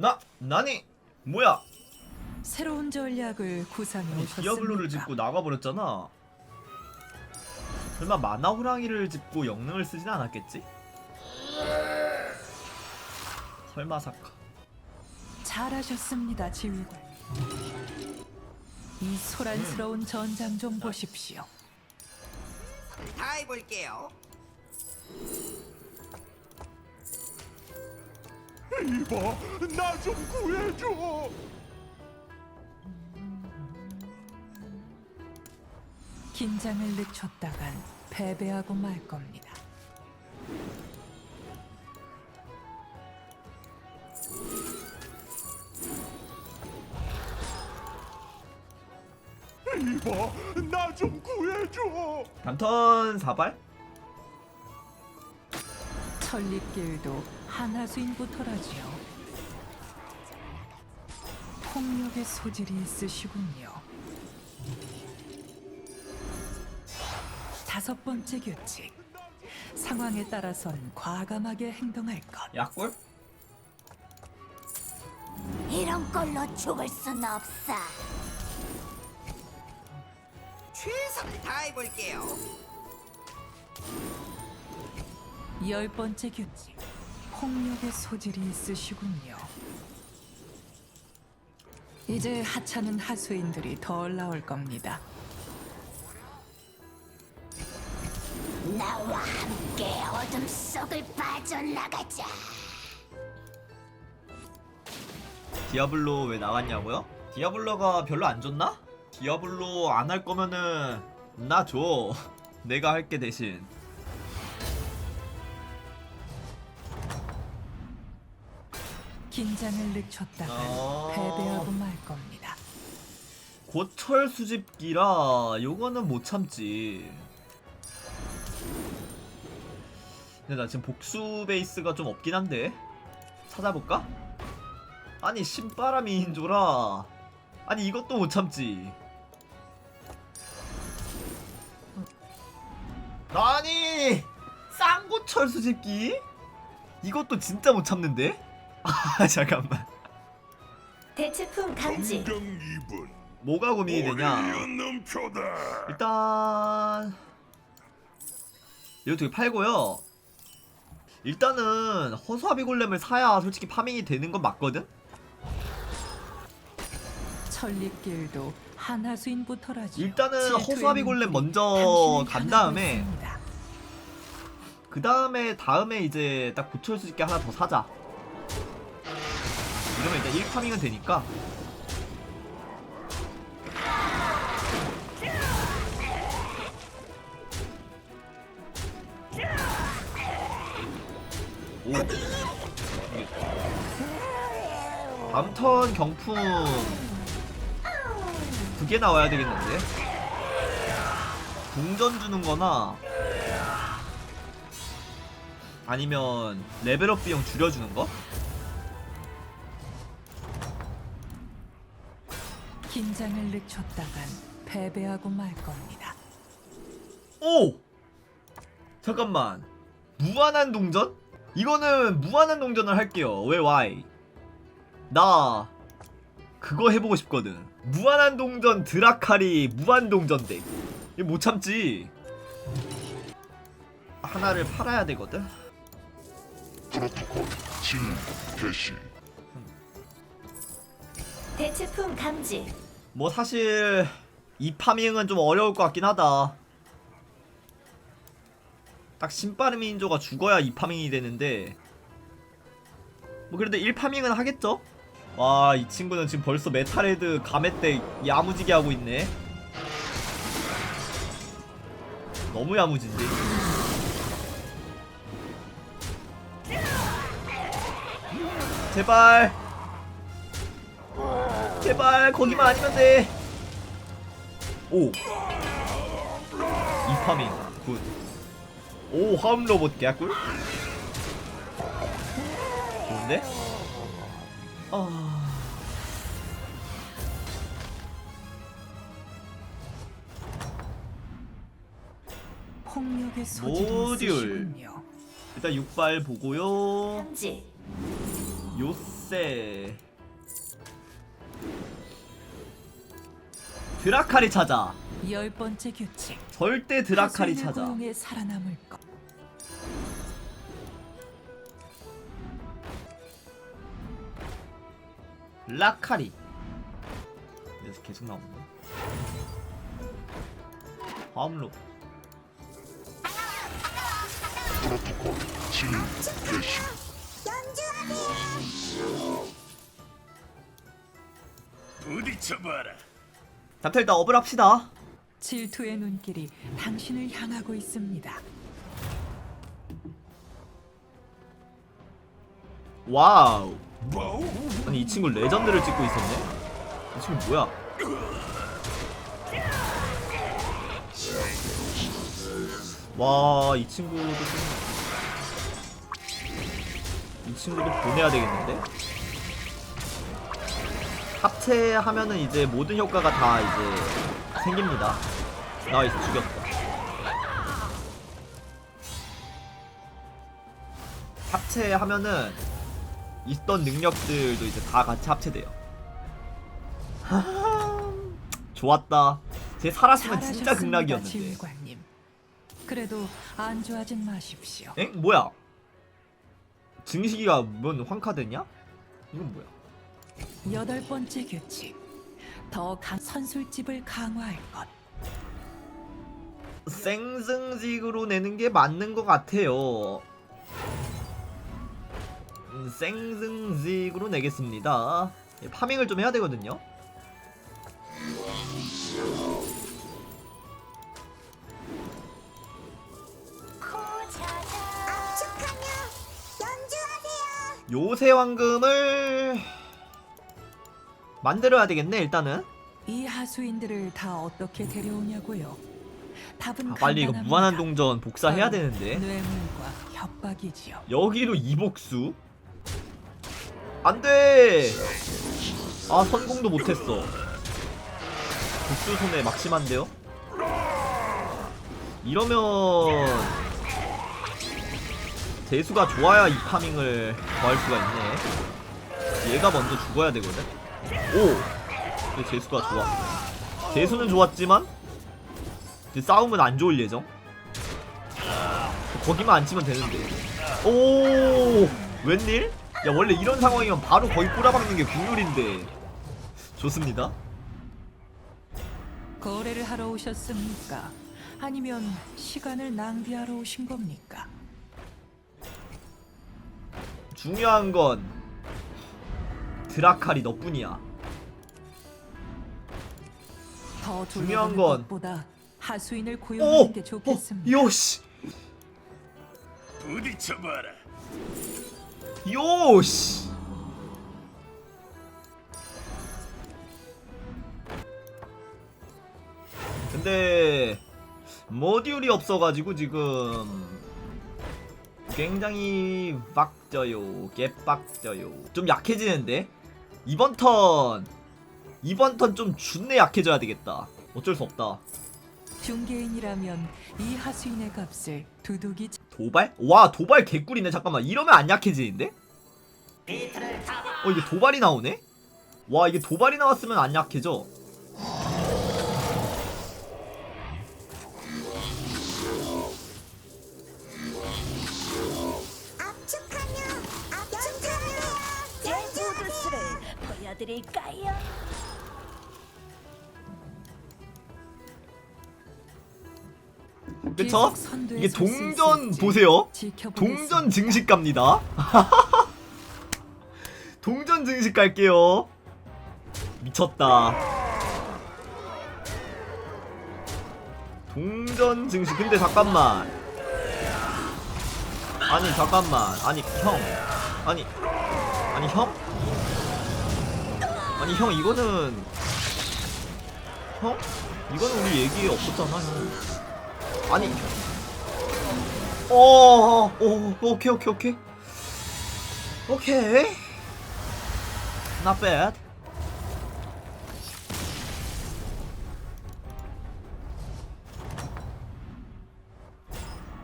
나 나니 뭐야? 새로운 전략을 구상해 오셨습니까? 디아블로를 짚고 나가버렸잖아. 설마 마나 호랑이를 짚고 영능을 쓰진 않았겠지? 설마 사카. 잘하셨습니다, 지휘관. 이 소란스러운 전장 좀 보십시오. 다 해볼게요. 이봐, 나 좀 구해줘. 긴장을 늦췄다간 패배하고 말 겁니다. 이봐, 나 좀 구해줘. 단턴 사발? 천리길도 하나수인부터라지요. 폭력의 소질이 있으시군요. 다섯 번째 규칙. 상황에 따라선 과감하게 행동할 것. 약골? 이런 걸로 죽을 순 없어. 최선을 다해볼게요. 열 번째 규칙. 폭력의 소질이 있으시군요. 이제 하찮은 하수인들이 덜 나올 겁니다. 나와 함께 어둠 속을 빠져나가자. 디아블로 왜 나갔냐고요? 디아블로가 별로 안 좋나? 디아블로 안 할 거면은 나 줘. 내가 할게 대신. 긴장을 늦췄다가 어. 패배하고 말 겁니다. 고철 수집기라 요거는 못 참지. 근데 나 지금 복수 베이스가 좀 없긴 한데 찾아볼까? 아니 신바람이 인조라 아니 이것도 못 참지. 아니 쌍고철 수집기 이것도 진짜 못 참는데? 아 잠깐만 대체품 감지. 정경 2분. 뭐가 고민이 되냐? 넘표다. 일단 이거 되게 팔고요. 일단은 허수아비 골렘을 사야 솔직히 파밍이 되는 건 맞거든. 천리길도 하나수인부터라지요. 일단은 허수아비 골렘 먼저 간 다음에. 그 다음에 다음에 이제 딱 고철 수집기 하나 더 사자. 이러면 일단 1 파밍은 되니까. 오. 다음 턴 경품 두 개 나와야 되겠는데? 동전 주는 거나 아니면 레벨업 비용 줄여주는 거? 긴장을 늦췄다간 패배하고 말 겁니다. 오! 잠깐만. 무한한 동전? 이거는 무한한 동전을 할게요. 왜 why? 나 그거 해보고 싶거든. 무한한 동전 드라카리 무한 동전 덱. 이거 못 참지. 하나를 팔아야 되거든. 프로토콜 진행 개시. 대체품 감지. 뭐 사실 이 파밍은 좀 어려울 것 같긴 하다. 딱 신빠름 인조가 죽어야 이 파밍이 되는데 뭐 그래도 1 파밍은 하겠죠? 와 이 친구는 지금 벌써 메탈헤드 가메 때 야무지게 하고 있네. 너무 야무진데. 제발. 제발 거기만 아니면 돼. 오. 이파밍 굿. 오 화음 로봇 개꿀. 좋은데? 아. 폭력의 모듈. 있으시군요. 일단 육발 보고요. 요새 드라카리 찾아. 열 번째 규칙. 절대 드라카리 하수인의 찾아. 고용에 살아남을 것. 라카리. 그래서 계속 나오네 화음로. 프로토콜 진입 개시. 부딪혀봐라 잡텔 일단 업을 합시다. 질투의 눈길이 당신을 향하고 있습니다. 와우. 와우 아니 이 친구 레전드를 찍고 있었네? 이 친구 뭐야? 와 이 친구도 좀... 이 친구도 보내야 되겠는데 합체하면은 이제 모든 효과가 다 이제 생깁니다 나이스 죽였다 합체하면은 있던 능력들도 이제 다 같이 합체돼요. 좋았다. 쟤 살았으면 진짜 극락이었는데. 그래도 안 좋아진 마십시오. 엥? 뭐야? 증식이가 뭔 황카 됐냐? 이건 뭐야? 여덟 번째 규칙. 더 강 선술집을 강화할 것. 생승직으로 내는 게 맞는 것 같아요. 음, 생승직으로 내겠습니다. 예, 파밍을 좀 해야 되거든요. 압축하며 연주하세요. 요새 황금을 만들어야 되겠네 일단은. 이 하수인들을 다 어떻게 데려오냐고요? 답은 아, 빨리 이거 간단합니다. 무한한 동전 복사해야 되는데. 뇌물과 협박이지요. 여기로 이복수? 안돼! 아 성공도 못했어. 복수 손에 막심한데요? 이러면 대수가 좋아야 이 파밍을 더할 수가 있네. 얘가 먼저 죽어야 되거든. 오! 근데 재수가 좋아. 재수는 좋았지만 싸움은 안 좋을 예정. 거기만 안 치면 되는데. 오 웬일? 야 원래 이런 상황이면 바로 거의 꼬라박는 게 국룰인데 좋습니다 거래를 하러 오셨습니까? 아니면 시간을 낭비하러 오신 겁니까? 중요한 건 드라칼이 너뿐이야. 더 중요한 건- 것보다 하수인을 오! 고용하는 게 어, 좋겠습니다. 요시! 부딪혀봐라. 요시! 근데 모듈이 없어가지고 지금 굉장히 빡져요. 개빡져요. 좀 약해지는데 이번 턴 이번 턴 좀 준내 약해져야 되겠다 어쩔 수 없다 중개인이라면 이 하수인의 값을 두둑이 도발? 와 도발 개꿀이네 잠깐만 이러면 안 약해지는데? 어 이게 도발이 나오네? 와 이게 도발이 나왔으면 안 약해져 그쵸? 이게 동전 보세요. 동전 증식 갑니다. 동전 증식 갈게요. 미쳤다. 동전 증식. 근데 잠깐만. 아니 잠깐만. 아니 형. 아니 아니 형? 아니 형 이거는 형? 이거는 우리 얘기 없었잖아 형 아니 어, 어, 어, 오케이, 오케이, 오케이. 오케이. Not bad.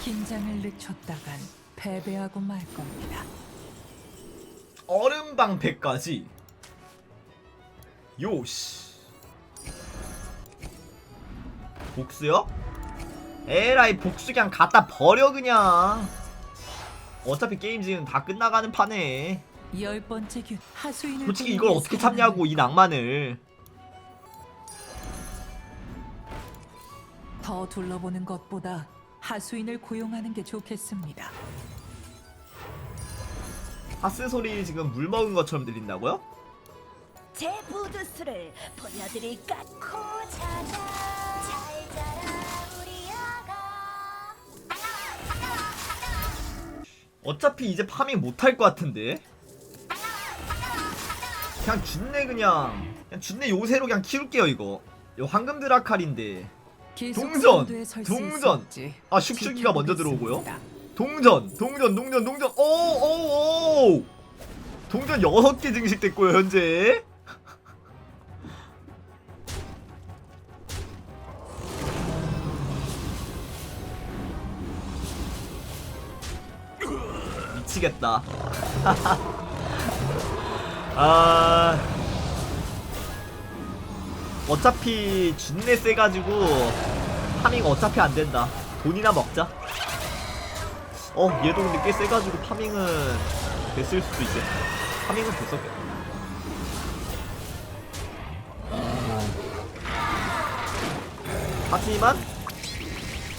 긴장을 늦췄다간 패배하고 말 겁니다. 얼음 방패까지 요시 복수요? 에라이 복수 그냥 갖다 버려 그냥. 어차피 게임 지금 다 끝나가는 판에. 열 번째 규 하수인을 솔직히 이걸 어떻게 참냐고 이 낭만을. 더 둘러보는 것보다 하수인을 고용하는 게 좋겠습니다. 하스 소리 지금 물 먹은 것처럼 들린다고요? 제 부두수를 보여드릴까? 코 찾아 어차피 이제 파밍 못할 것 같은데. 그냥 준내 그냥. 그냥 준내 요새로 그냥 키울게요 이거. 이거 황금 드라칼인데. 동전! 동전! 아 슉슉이가 먼저 들어오고요. 동전 동전 동전 동전. 오오오. 동전 6개 증식됐고요 현재 미치겠다. 아 어차피 준내 세가지고 파밍 어차피 안된다. 돈이나 먹자. 어 얘도 근데 꽤 세가지고 파밍은 됐을 수도 있겠다 파밍은 됐었겠다 하지만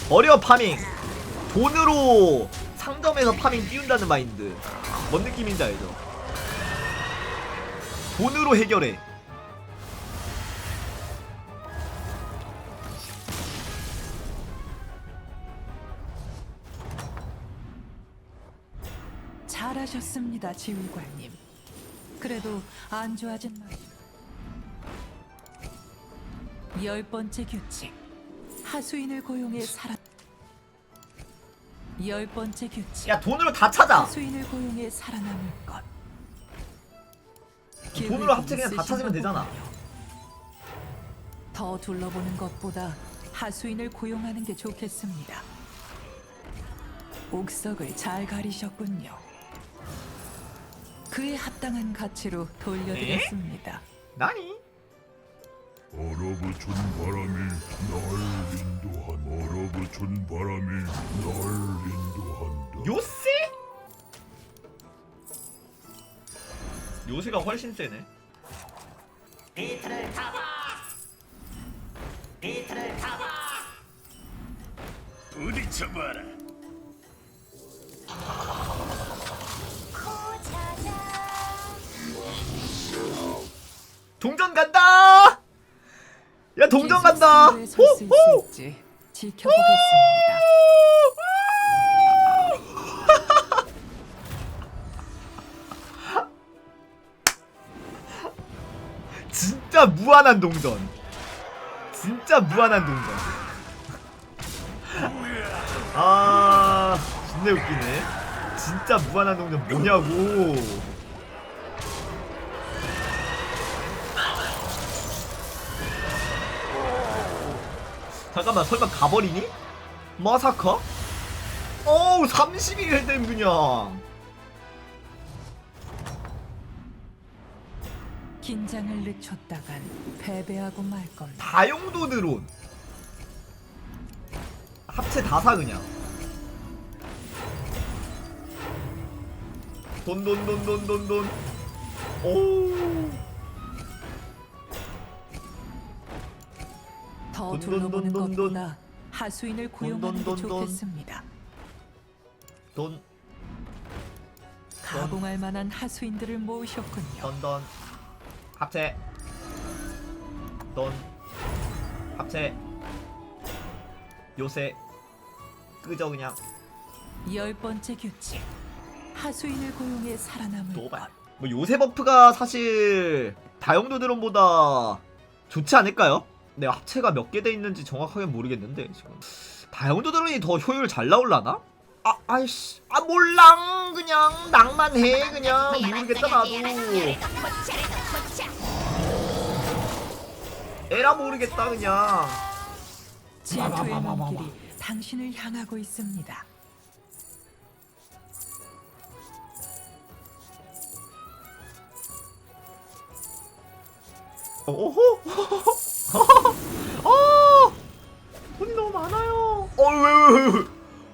어려 파밍. 돈으로 상점에서 파밍 띄운다는 마인드 뭔 느낌인지 알죠? 돈으로 해결해 잘하셨습니다, 지휘관님. 그래도 안 좋아진 말. 열 번째 규칙. 하수인을 고용해 살아. 열 번째 규칙. 야 돈으로 다 찾아 하수인을 고용해 살아남을 것. 돈으로 합체 그냥 다 찾으면 되잖아. 더 둘러보는 것보다 하수인을 고용하는 게 좋겠습니다. 옥석을 잘 가리셨군요. 그에 합당한 가치로 돌려드렸습니다. 나니? 얼어붙은 바람이 날 인도한 얼어붙은 바람이 날 인도한다 요새? 요새가 훨씬 세네. 부딪혀봐라 코 찾아 동전 간다! 야 동전 간다! 호호! 지켜보겠습니다. 진짜 무한한 동전. 진짜 무한한 동전. 아, 진짜 웃기네. 진짜 무한한 동전 뭐냐고. 잠깐만, 설마 가버리니? 마사카? 어우, 31일 댐 그냥. 긴장을 늦췄다간 패배하고 말 겁니다. 다용도 드론 합체 다 사 그냥 돈 돈 돈 돈 돈돈 오 더 돈, 돈, 둘러보는 돈, 돈, 돈. 것보다 하수인을 고용하는 게 돈, 돈, 돈. 좋겠습니다. 돈, 가공할 만한 하수인들을 모으셨군요. 돈, 돈. 합체. 돈. 합체. 요새. 끄져 그냥. 열 번째 규칙. 하수인을 고용해 살아남을 도발. 것. 뭐 요새 버프가 사실 다용도 드론보다 좋지 않을까요? 내 합체가 몇 개 돼 있는지 정확하게 모르겠는데 지금. 다용도 드론이 더 효율 잘 나올라나? 아 아이씨. 아 몰랑. 그냥 낭만해 그냥. 모르겠다 나도. 에라 모르겠다 그냥. 질투의 눈길이 당신을 향하고 있습니다. 오호 아 돈이 너무 많아요. 어 왜 왜 왜 왜? 왜,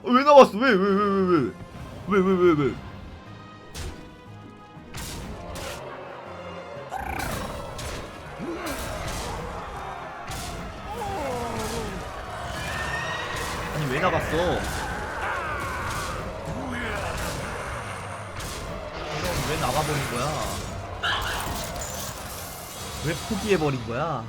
왜, 왜 나왔어? 왜왜 왜 왜? 왜 왜 왜 왜? 아니 왜 나갔어? 그럼 왜 나가버린 거야? 왜 포기해버린 거야